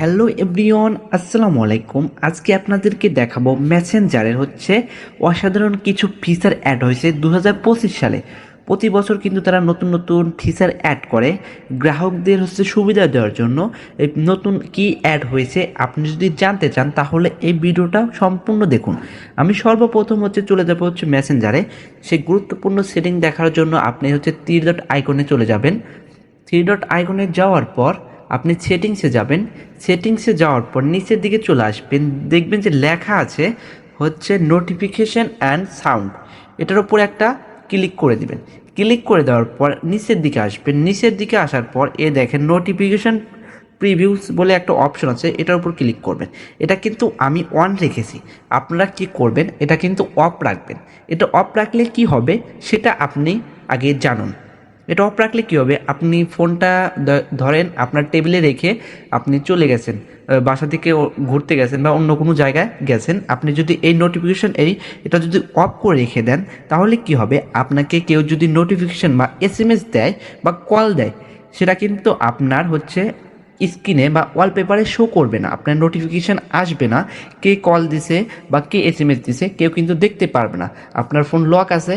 Hello everyone আসসালামু আলাইকুম আজকে আপনাদেরকে দেখাবো মেসেঞ্জারের হচ্ছে অসাধারণ কিছু ফিচার অ্যাড হয়েছে দু হাজার পঁচিশ সালে। প্রতি বছর কিন্তু তারা নতুন নতুন ফিচার অ্যাড করে গ্রাহকদের হচ্ছে সুবিধা দেওয়ার জন্য। নতুন কি অ্যাড হয়েছে আপনি যদি জানতে চান তাহলে এই ভিডিওটা সম্পূর্ণ দেখুন। আমি সর্বপ্রথম হচ্ছে চলে যাব হচ্ছে মেসেঞ্জারে সেই গুরুত্বপূর্ণ সেটিং দেখার জন্য আপনি হচ্ছে তীর ডট আইকনে চলে যাবেন। থ্রি ডট আইকনে যাওয়ার পর আপনি সেটিংসে যাবেন। সেটিংসে যাওয়ার পর নিচের দিকে চলে আসবেন। দেখবেন যে লেখা আছে হচ্ছে নোটিফিকেশন অ্যান্ড সাউন্ড এটার উপর একটা ক্লিক করে দিবেন। ক্লিক করে দেওয়ার পর নিচের দিকে আসবেন। নিচের দিকে আসার পর এ দেখেন নোটিফিকেশন প্রিভিউস বলে একটা অপশন আছে। এটার উপর ক্লিক করবেন। এটা কিন্তু আমি অন রেখেছি। আপনারা কি করবেন? এটা কিন্তু অফ রাখবেন। এটা অফ রাখলে কি হবে? সেটা আপনি আগে জানুন। এটা অফ রাখলে কী হবে? আপনি ফোনটা ধরেন আপনার টেবিলে রেখে আপনি চলে গেছেন বাসা থেকে ঘুরতে গেছেন বা অন্য কোনো জায়গায় গেছেন, আপনি যদি এই নোটিফিকেশন এই এটা যদি অফ করে রেখে দেন, তাহলে কি হবে? আপনাকে কেউ যদি নোটিফিকেশান বা এস এম এস দেয় বা কল দেয়, সেটা কিন্তু আপনার হচ্ছে স্ক্রিনে বা ওয়ালপেপারে শো করবে না, আপনার নোটিফিকেশান আসবে না, কে কল দিছে বা কে এস এম এস দিছে, কেউ কিন্তু দেখতে পারবে না, আপনার ফোন লক আছে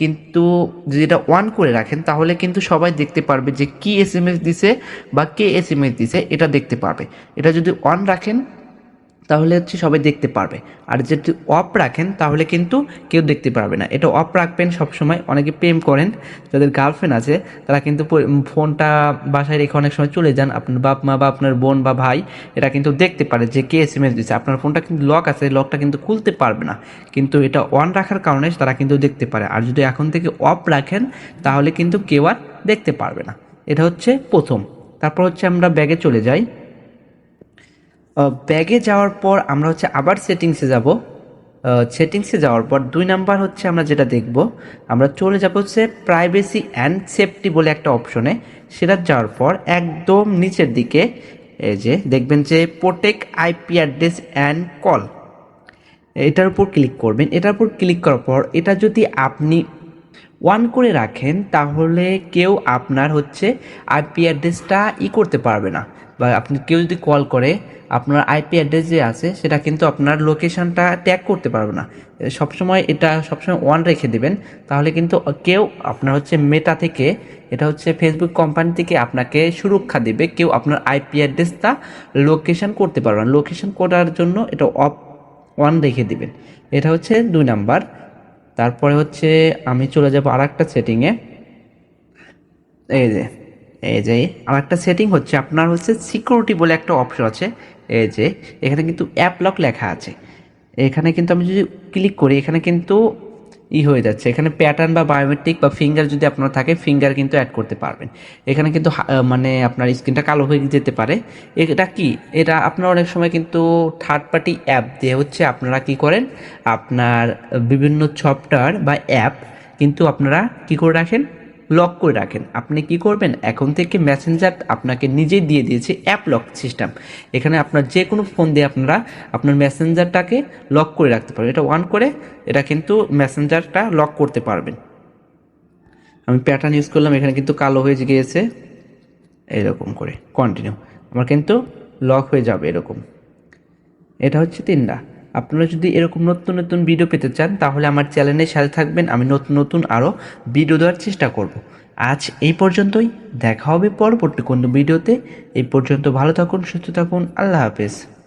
কিন্তু যদি এটা অন করে রাখেন, তাহলে কিন্তু সবাই দেখতে পারবে যে কি এস এম এস দিছে বা কে এস এম এস দিছে, এটা দেখতে পারবে এটা যদি অন রাখেন তাহলে হচ্ছে সবাই দেখতে পারবে। আর যদি অফ রাখেন, তাহলে কিন্তু কেউ দেখতে পারবে না। এটা অফ রাখবেন সবসময়। অনেকে প্রেম করেন, যাদের গার্লফ্রেন্ড আছে, তারা কিন্তু ফোনটা বাসায় রেখে অনেক সময় চলে যান। আপনার বাপ মা বা আপনার বোন বা ভাই এটা কিন্তু দেখতে পারে যে কে এস এম এস দিচ্ছে আপনার ফোনটা কিন্তু লক আছে লকটা কিন্তু খুলতে পারবে না। কিন্তু এটা অন রাখার কারণে তারা কিন্তু দেখতে পারে। আর যদি এখন থেকে অফ রাখেন, তাহলে কিন্তু কেউ আর দেখতে পারবে না। এটা হচ্ছে প্রথম। তারপর হচ্ছে আমরা ব্যাগে চলে যাই। ব্যাগে যাওয়ার পর আমরা হচ্ছে আবার সেটিংসে যাব। সেটিংসে যাওয়ার পর দুই নাম্বার হচ্ছে আমরা যেটা দেখব, আমরা চলে যাব হচ্ছে প্রাইভেসি অ্যান্ড সেফটি বলে একটা অপশনে সেটা যাওয়ার পর একদম নিচের দিকে, এই যে দেখবেন যে protect IP address and call এটার উপর ক্লিক করবেন। এটার উপর ক্লিক করার পর এটা যদি আপনি ওয়ান করে রাখেন, তাহলে কেউ আপনার হচ্ছে আইপি অ্যাড্রেসটা ই করতে পারবে না। বা আপনি কেউ যদি কল করে, আপনার আইপি অ্যাড্রেস যে আছে, সেটা কিন্তু আপনার লোকেশনটা ট্যাগ করতে পারবে না। সবসময় এটা সবসময় ওয়ান রেখে দেবেন। তাহলে কিন্তু কেউ, আপনার হচ্ছে মেটা থেকে, এটা হচ্ছে ফেসবুক কোম্পানি থেকে আপনাকে সুরক্ষা দেবে। কেউ আপনার আইপি অ্যাড্রেসটা লোকেশন করতে পারবে না। লোকেশন করার জন্য এটা অফ ওয়ান রেখে দিবেন। এটা হচ্ছে দুই নাম্বার। তারপরে হচ্ছে আমি চলে যাব আর একটা সেটিংয়ে এই যে এই যে, আর একটা সেটিং হচ্ছে আপনার হচ্ছে সিকিউরিটি বলে একটা অপশন আছে। এই যে, এখানে কিন্তু অ্যাপ লক লেখা আছে। এখানে কিন্তু আমি যদি ক্লিক করি, এখানে কিন্তু ই হয়ে যাচ্ছে। এখানে প্যাটার্ন বা বায়োমেট্রিক বা ফিঙ্গার যদি আপনার থাকে ফিঙ্গার কিন্তু অ্যাড করতে পারবেন। এখানে কিন্তু মানে আপনার স্ক্রিনটা কালো হয়ে যেতে পারে। এটা কি? এটা আপনার অনেক সময় কিন্তু থার্ড পার্টি অ্যাপ দিয়ে হচ্ছে আপনারা কি করেন? আপনার বিভিন্ন সফটওয়্যার বা অ্যাপ কিন্তু আপনারা কি করে রাখেন? লক করে রাখেন। আপনি কি করবেন? এখন থেকে মেসেঞ্জার আপনাকে নিজেই দিয়ে দিয়েছে অ্যাপ লক সিস্টেম এখানে আপনার যে কোনো ফোন দিয়ে আপনারা আপনার মেসেঞ্জারটাকে লক করে রাখতে পারবেন। এটা অন করে এটা কিন্তু মেসেঞ্জারটা লক করতে পারবেন। আমি প্যাটার্ন ইউজ করলাম, এখানে কিন্তু কালো হয়ে গিয়েছে। এরকম করে কন্টিনিউ আমার কিন্তু লক হয়ে যাবে এরকম। এটা হচ্ছে তিনটা। আপনারা যদি এরকম নতুন নতুন ভিডিও পেতে চান, তাহলে আমার চ্যানেলে সাথে থাকবেন। আমি নতুন নতুন আরও ভিডিও দেওয়ার চেষ্টা করব। আজ এই পর্যন্তই। দেখা হবে পরবর্তী কোনো ভিডিওতে এই পর্যন্ত ভালো থাকুন, সুস্থ থাকুন। আল্লাহ হাফেজ।